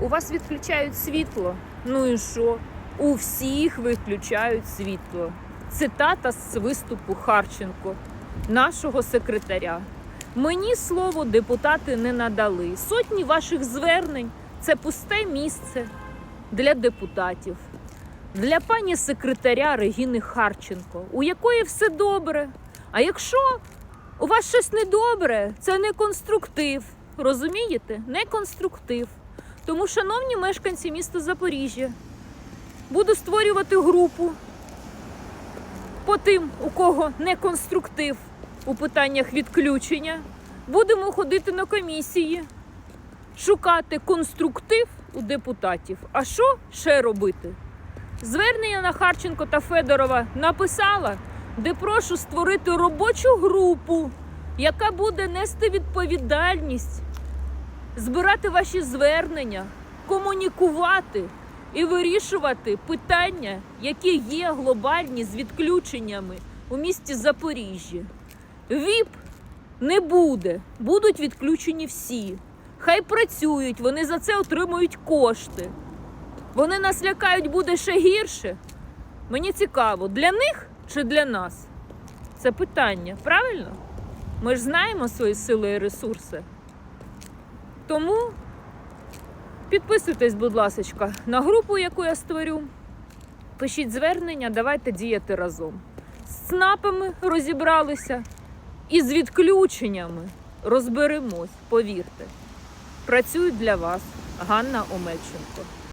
У вас відключають світло. Ну і що? У всіх виключають світло. Цитата з виступу Харченко, нашого секретаря. Мені слово депутати не надали. Сотні ваших звернень це пусте місце для депутатів, для пані секретаря Регіни Харченко, у якої все добре. А якщо у вас щось недобре, це не конструктив. Розумієте? Не конструктив. Тому, шановні мешканці міста Запоріжжя, буду створювати групу по тим, у кого не конструктив у питаннях відключення. Будемо ходити на комісії, шукати конструктив у депутатів. А що ще робити? Звернення на Харченко та Федорова написала, де прошу створити робочу групу, яка буде нести відповідальність, збирати ваші звернення, комунікувати і вирішувати питання, які є глобальні з відключеннями у місті Запоріжжя. ВІП не буде, будуть відключені всі. Хай працюють, вони за це отримують кошти. Вони нас лякають буде ще гірше. Мені цікаво, для них чи для нас? Це питання, правильно? Ми ж знаємо свої сили і ресурси. Тому підписуйтесь, будь ласка, на групу, яку я створю. Пишіть звернення, давайте діяти разом. З ЦНАПами розібралися і з відключеннями розберемось, повірте. Працюю для вас, Ганна Омельченко.